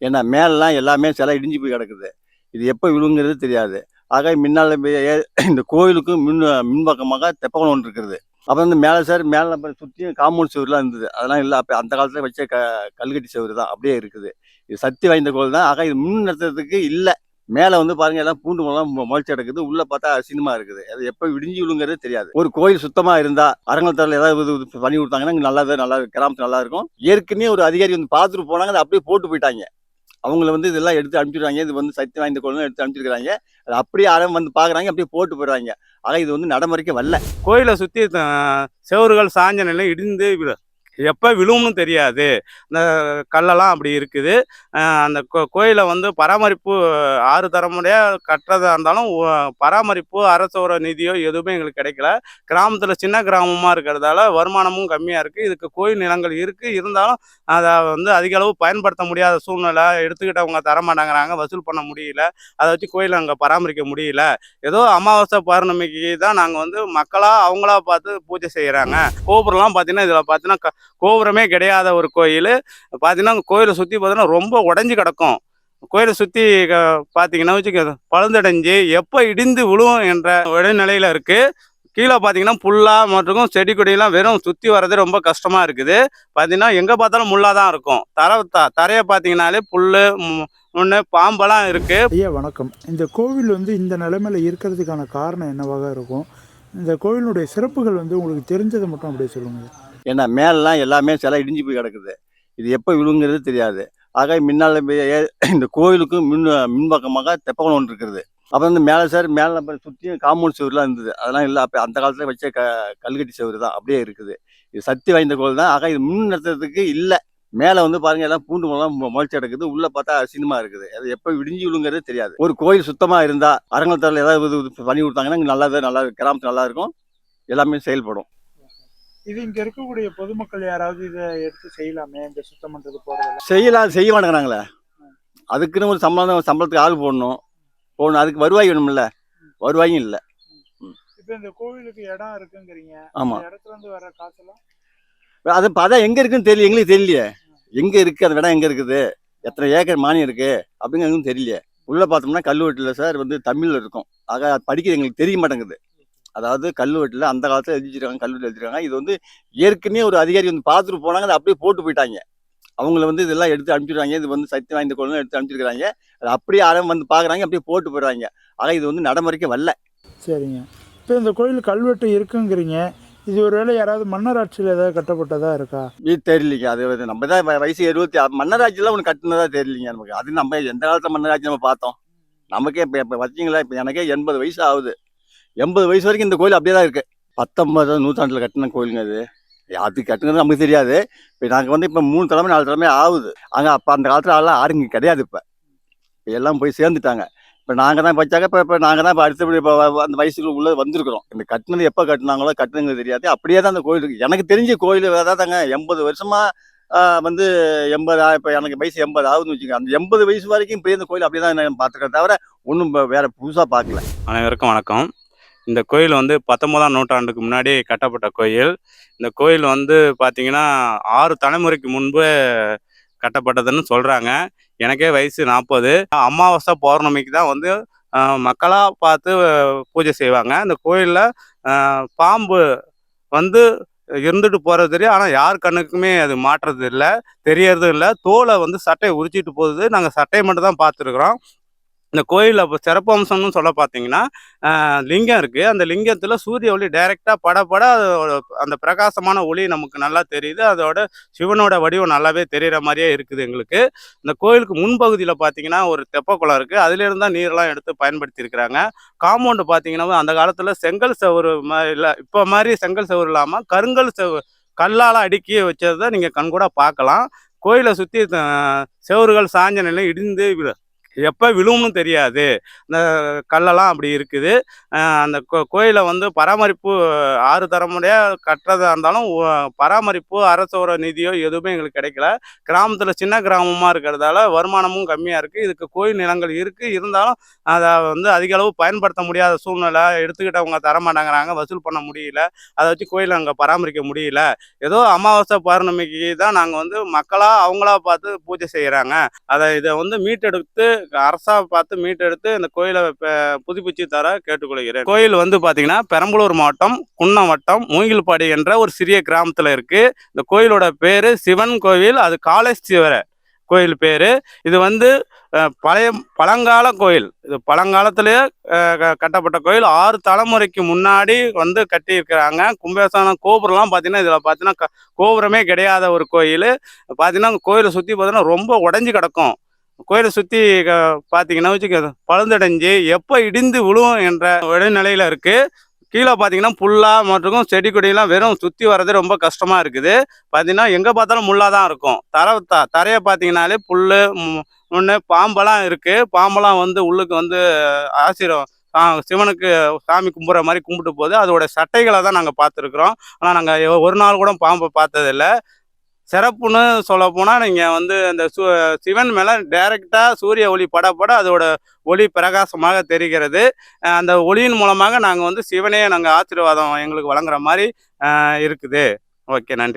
ஏன்னா மேலெலாம் எல்லாமே சிலை இடிஞ்சு போய் கிடக்குது. இது எப்போ விழுங்கிறது தெரியாது. ஆக முன்னால் இந்த கோயிலுக்கும் மின் மின்பக்கமாக தெப்பகுளம் ஒன்று இருக்கிறது அப்புறம் வந்து மேலே சார் மேலே சுற்றியும் காம்பவுண்ட் சுவர்லாம் இருந்தது. அதெல்லாம் இல்லை அப்போ அந்த காலத்தில் வச்ச க கல்கட்டி சுவர் தான் அப்படியே இருக்குது. இது சக்தி வாய்ந்த கோயில் தான். ஆக இது முன் நடத்துறதுக்கு இல்லை. மேலே வந்து பாருங்க எல்லாம் பூண்டு மரம் முளைச்சி கிடக்குது. உள்ள பார்த்தா சினிமா இருக்குது. அது எப்போ விடிஞ்சு விழுங்கிறது தெரியாது. ஒரு கோயில் சுத்தமாக இருந்தால் அரங்கத்தில் ஏதாவது இது- பண்ணி கொடுத்தாங்கன்னா இங்க நல்லா நல்லா கிராமத்து நல்லா இருக்கும். ஏற்கனவே ஒரு அதிகாரி வந்து பார்த்துட்டு போனாங்க அதை அப்படியே போட்டு போயிட்டாங்க. அவங்கள வந்து இதெல்லாம் எடுத்து அனுப்பிச்சுடுறாங்க. இது வந்து சக்தி வாய்ந்த கோயில் எடுத்து அனுப்பிச்சிருக்கிறாங்க. அது அப்படியே யாரும் வந்து பார்க்குறாங்க அப்படியே போட்டு போயிடுறாங்க. ஆனால் இது வந்து நடைமுறைக்கு வரல. கோயிலை சுற்றி செவறுகள் சாஞ்ச நிலை இடிந்து எப்போ விழும்னு தெரியாது. இந்த கல்லெல்லாம் அப்படி இருக்குது. அந்த கோ கோயிலை வந்து பராமரிப்பு ஆறு தரமுறையாக கட்டுறதா இருந்தாலும் பராமரிப்பு அரசோட நிதியோ எதுவுமே எங்களுக்கு கிடைக்கல. கிராமத்தில் சின்ன கிராமமாக இருக்கிறதால வருமானமும் கம்மியாக இருக்குது இதுக்கு கோயில் நிலங்கள் இருக்குது இருந்தாலும் அதை வந்து அதிக அளவு பயன்படுத்த முடியாத சூழ்நிலை எடுத்துக்கிட்டவங்க தரமாட்டேங்கிறாங்க வசூல் பண்ண முடியல. அதை வச்சு கோயிலை அங்கே பராமரிக்க முடியல. ஏதோ அமாவாசை பௌர்ணமிக்கு தான் நாங்கள் வந்து மக்களாக அவங்களா பார்த்து பூஜை செய்கிறாங்க கோபுரம்லாம் பார்த்தீங்கன்னா இதில் பார்த்தீங்கன்னா க- கோபுரமே கிடையாத ஒரு கோயில். பார்த்தீங்கன்னா கோயிலை சுற்றி பார்த்தீங்கன்னா ரொம்ப உடஞ்சி கிடக்கும். கோயிலை சுற்றி பார்த்தீங்கன்னா வச்சுக்க பழுந்தடைஞ்சு எப்போ இடிந்து விழும் என்ற இடைநிலையில் இருக்குது கீழே பார்த்தீங்கன்னா புல்லாக மற்றும் செடி கொடியெல்லாம் வெறும் சுற்றி வர்றது ரொம்ப கஷ்டமாக இருக்குது. பார்த்தீங்கன்னா எங்கே பார்த்தாலும் முள்ளாக தான் இருக்கும். தர த தரையை பார்த்தீங்கன்னாலே புல் ஒன்று பாம்பெல்லாம் இருக்குது ஐயா வணக்கம். இந்த கோவில் வந்து இந்த நிலைமையில் இருக்கிறதுக்கான காரணம் என்னவாக இருக்கும்? இந்த கோவிலுடைய சிறப்புகள் வந்து உங்களுக்கு தெரிஞ்சதை மட்டும் அப்படியே சொல்லுங்கள் ஏன்னா மேலெலாம் எல்லாமே சிலை இடிஞ்சு போய் கிடக்குது. இது எப்போ விழுங்கிறது தெரியாது. ஆக முன்னால் இந்த கோயிலுக்கும் மின் மின்பக்கமாக தெப்பகுளம் ஒன்று இருக்கிறது அப்புறம் வந்து மேலே சார் மேலே சுற்றியும் காம்பவுண்ட் சுவர்லாம் இருந்தது. அதெல்லாம் இல்லை அப்போ அந்த காலத்தில் வச்ச க கல்கட்டி சுவர் தான். அப்படியே இருக்குது. இது சக்தி வாய்ந்த கோயில் தான். ஆக இது முன் நடத்துறதுக்கு இல்லை. மேலே வந்து பாருங்க எல்லாம் பூண்டு மரம் முளைச்சி கிடக்குது. உள்ள பார்த்தா சினிமா இருக்குது. அது எப்போ விடிஞ்சு விழுங்கிறது தெரியாது. ஒரு கோயில் சுத்தமாக இருந்தால் அரங்கத்தரில் ஏதாவது இது- பண்ணி கொடுத்தாங்கன்னா இங்க நல்லா நல்லா கிராமத்து நல்லா இருக்கும். எல்லாமே செயல்படும். இது இங்க இருக்கக்கூடிய பொதுமக்கள் யாராவது இதை எடுத்து செய்யலாமே? இந்த சுத்தம் பண்றது போறதெல்லாம்? செய்யலாம் செய்ய மாட்டேங்கிறாங்களே. அதுக்குன்னு ஒரு சம்பளம் சம்பளத்துக்கு ஆள் போடணும். போடணும் அதுக்கு வருவாய் வேணும்ல. வருவாயும் இல்லை. இப்ப இந்த கோவிலுக்கு இடம் இருக்குங்கிறீங்க. ஆமா. இடத்துல இருந்து வர காசெல்லாம்? அது அதான் எங்க இருக்குன்னு தெரியல எங்களுக்கு தெரியலையே. எங்க இருக்கு அந்த இடம் எங்க இருக்குது? எத்தனை ஏக்கர் மானியம் இருக்கு? அப்படிங்கிறது தெரியலையே. உள்ள பார்த்தோம்னா கல்வெட்டில் சார் வந்து தமிழ்ல இருக்கும். ஆக அது படிக்க எங்களுக்கு தெரிய மாட்டேங்குது. அதாவது கல்வெட்டில் அந்த காலத்தில் எழுதிச்சிருக்காங்க கல்வெட்டில் எழுதிருக்காங்க. இது வந்து ஏற்கனவே ஒரு அதிகாரி வந்து பார்த்துட்டு போனாங்க அதை அப்படியே போட்டு போயிட்டாங்க. அவங்கள வந்து இதெல்லாம் எடுத்து அனுப்பிச்சிடுறாங்க இது வந்து சக்தி வாய்ந்த கோலம் எடுத்து அனுப்பிச்சிருக்காங்க அது அப்படியே யாரும் வந்து பார்க்குறாங்க அப்படியே போட்டு போயிடுறாங்க. ஆக இது வந்து நடைமுறைக்கு வரல. சரிங்க. இப்போ இந்த கோயில் கல்வெட்டு இருக்குங்கிறீங்க. இது ஒருவேளை யாராவது மன்னர் ஆட்சியில் ஏதாவது கட்டப்பட்டதா இருக்கா? இது தெரியலீங்க. அது நம்ம தான் வயசு எழுபத்தி மன்னராட்சியில் ஒன்று கட்டினதா தெரியலீங்க நமக்கு. அது நம்ம எந்த காலத்தில் மன்னராட்சி நம்ம பார்த்தோம்? நமக்கே இப்போ இப்போ வச்சிங்களா இப்போ எனக்கே எண்பது வயசு ஆகுது. எண்பது வயசு வரைக்கும் இந்த கோயில் அப்படியே தான் இருக்குது பத்தொன்பது நூற்றாண்டில் கட்டின கோயிலுங்க அது. அது கட்டுங்கிறது நமக்கு தெரியாது. இப்போ நாங்கள் வந்து இப்போ மூணு தலைமை நாலு தலைமை ஆகுது. அங்கே அப்போ அந்த காலத்தில் ஆளெலாம் யாரும் இங்கே கிடையாது இப்போ. எல்லாம் போய் சேர்ந்துட்டாங்க. இப்போ நாங்கள் தான் வச்சாக்க இப்போ இப்போ நாங்கள் தான் இப்போ அடுத்தபடி இப்போ வ- அந்த வயசுக்கு உள்ளே வந்திருக்கிறோம். இந்த கட்டினது எப்போ கட்டினாங்களோ கட்டினது தெரியாது. அப்படியே தான் அந்த கோயில் இருக்குது எனக்கு தெரிஞ்ச கோயில் தாங்க எண்பது வருஷமாக வந்து எண்பது இப்போ எனக்கு வயசு எண்பது ஆகுதுன்னு வச்சுக்கோங்க. அந்த எண்பது வயசு வரைக்கும் இப்போ இந்த கோயில் அப்படியே தான் நான் பார்த்துருக்கேன் தவிர ஒன்றும் வேறு புதுசாக பார்க்கல. அனைவருக்கும் வணக்கம். இந்த கோயில் வந்து பத்தொன்பதாம் நூற்றாண்டுக்கு முன்னாடி கட்டப்பட்ட கோயில். இந்த கோயில் வந்து பார்த்தீங்கன்னா ஆறு தலைமுறைக்கு முன்பு கட்டப்பட்டதுன்னு சொல்கிறாங்க எனக்கே வயசு நாற்பது அமாவாசை பௌர்ணமிக்கு தான் வந்து மக்களாக பார்த்து பூஜை செய்வாங்க. இந்த கோயிலில் பாம்பு வந்து இருந்துட்டு போகிறது தெரியும். ஆனால் யார் கண்ணுக்குமே அது மாட்டுறது இல்லை தெரியறதும் இல்லை. தோலை வந்து சட்டையை உரிச்சிட்டு போகுது. நாங்கள் சட்டையை மட்டும் தான் பார்த்துருக்குறோம். இந்த கோயிலில் இப்போ சிறப்பு அம்சம்னு சொல்ல பார்த்தீங்கன்னா லிங்கம் இருக்குது அந்த லிங்கத்தில் சூரிய ஒளி டைரெக்டாக படப்பட அதோட அந்த பிரகாசமான ஒளி நமக்கு நல்லா தெரியுது. அதோட சிவனோட வடிவம் நல்லாவே தெரிகிற மாதிரியே இருக்குது எங்களுக்கு. இந்த கோயிலுக்கு முன்பகுதியில் பார்த்தீங்கன்னா ஒரு தெப்பக்குளம் இருக்குது அதுலேருந்து தான் நீரெல்லாம் எடுத்து பயன்படுத்தியிருக்கிறாங்க. காம்பவுண்டு பார்த்தீங்கன்னா அந்த காலத்தில் செங்கல் செவரு மாதிரி இல்லை இப்போ மாதிரி செங்கல் செவரு இல்லாமல் கருங்கல் செவு கல்லால் அடுக்கி வச்சதை நீங்கள் கண்கூட பார்க்கலாம் கோயிலை சுற்றி செவறுகள் சாஞ்ச நிலை இடிந்து விழு- எப்போ விழும்னு தெரியாது. இந்த கல்லெல்லாம் அப்படி இருக்குது. அந்த கோ கோயிலை வந்து பராமரிப்பு ஆறு தலைமுறையாக கட்டுறதா இருந்தாலும் பராமரிப்பு அரசோட நிதியோ எதுவுமே எங்களுக்கு கிடைக்கல. கிராமத்தில் சின்ன கிராமமாக இருக்கிறதால வருமானமும் கம்மியாக இருக்குது இதுக்கு கோயில் நிலங்கள் இருக்குது இருந்தாலும் அதை வந்து அதிக அளவு பயன்படுத்த முடியாத சூழ்நிலை எடுத்துக்கிட்டவங்க தரமாட்டேங்கிறாங்க வசூல் பண்ண முடியல. அதை வச்சு கோயிலை அங்கே பராமரிக்க முடியல. ஏதோ அமாவாசை பௌர்ணமிக்கு தான் நாங்கள் வந்து மக்களாக அவங்களா பார்த்து பூஜை செய்கிறாங்க அதை இதை வந்து மீட்டெடுத்து அரசா பார்த்து மீட்டெடுத்து இந்த கோயிலை புதுப்பிச்சு தர கேட்டுக்கொள்கிறேன். கோயில் வந்து பார்த்தீங்கன்னா பெரம்பலூர் மாவட்டம் குன்னம் வட்டம் மூங்கில்பாடி என்ற ஒரு சிறிய கிராமத்தில் இருக்குது இந்த கோயிலோட பேர் சிவன் கோவில் அது காலேஸ்வர கோயில் பேர். இது வந்து பழைய பழங்கால கோயில். இது பழங்காலத்திலேயே கட்டப்பட்ட கோயில். ஆறு தலைமுறைக்கு முன்னாடி வந்து கட்டியிருக்கிறாங்க. கும்பேசான கோபுரம்லாம் பார்த்தீங்கன்னா இதில் பார்த்தீங்கன்னா க- கோபுரமே கிடையாத ஒரு கோயில். பார்த்தீங்கன்னா கோயிலை சுற்றி பார்த்தீங்கன்னா ரொம்ப உடஞ்சி கிடக்கும். கோயிலை சுற்றி பார்த்தீங்கன்னா வச்சுக்க பழுந்தடைஞ்சு எப்போ இடிந்து விழுவும் என்ற இடைநிலையில் இருக்குது கீழே பார்த்தீங்கன்னா புல்லாக மற்றும் செடி கொடியெல்லாம் வெறும் சுற்றி வர்றது ரொம்ப கஷ்டமாக இருக்குது. பார்த்தீங்கன்னா எங்கே பார்த்தாலும் முள்ளாக தான் இருக்கும். தர த தரையை பார்த்தீங்கனாலே புல் ஒன்று பாம்பெல்லாம் இருக்குது பாம்பெல்லாம் வந்து உள்ளுக்கு வந்து ஆசிரம் சிவனுக்கு சாமி கும்பிட்ற மாதிரி கும்பிட்டு போகுது. அதோட சட்டைகளை தான் நாங்கள் பார்த்துருக்குறோம். ஆனால் நாங்கள் ஒரு நாள் கூட பாம்பை பார்த்ததில்ல. சிறப்புன்னு சொல்ல போனால் நீங்கள் வந்து அந்த சு சிவன் மேலே டைரெக்டாக சூரிய ஒளி படப்பட அதோட ஒளி பிரகாசமாக தெரிகிறது. அந்த ஒளியின் மூலமாக நாங்கள் வந்து சிவனே நாங்கள் ஆசீர்வாதம் எங்களுக்கு வழங்குற மாதிரி இருக்குது. ஓகே நன்றி.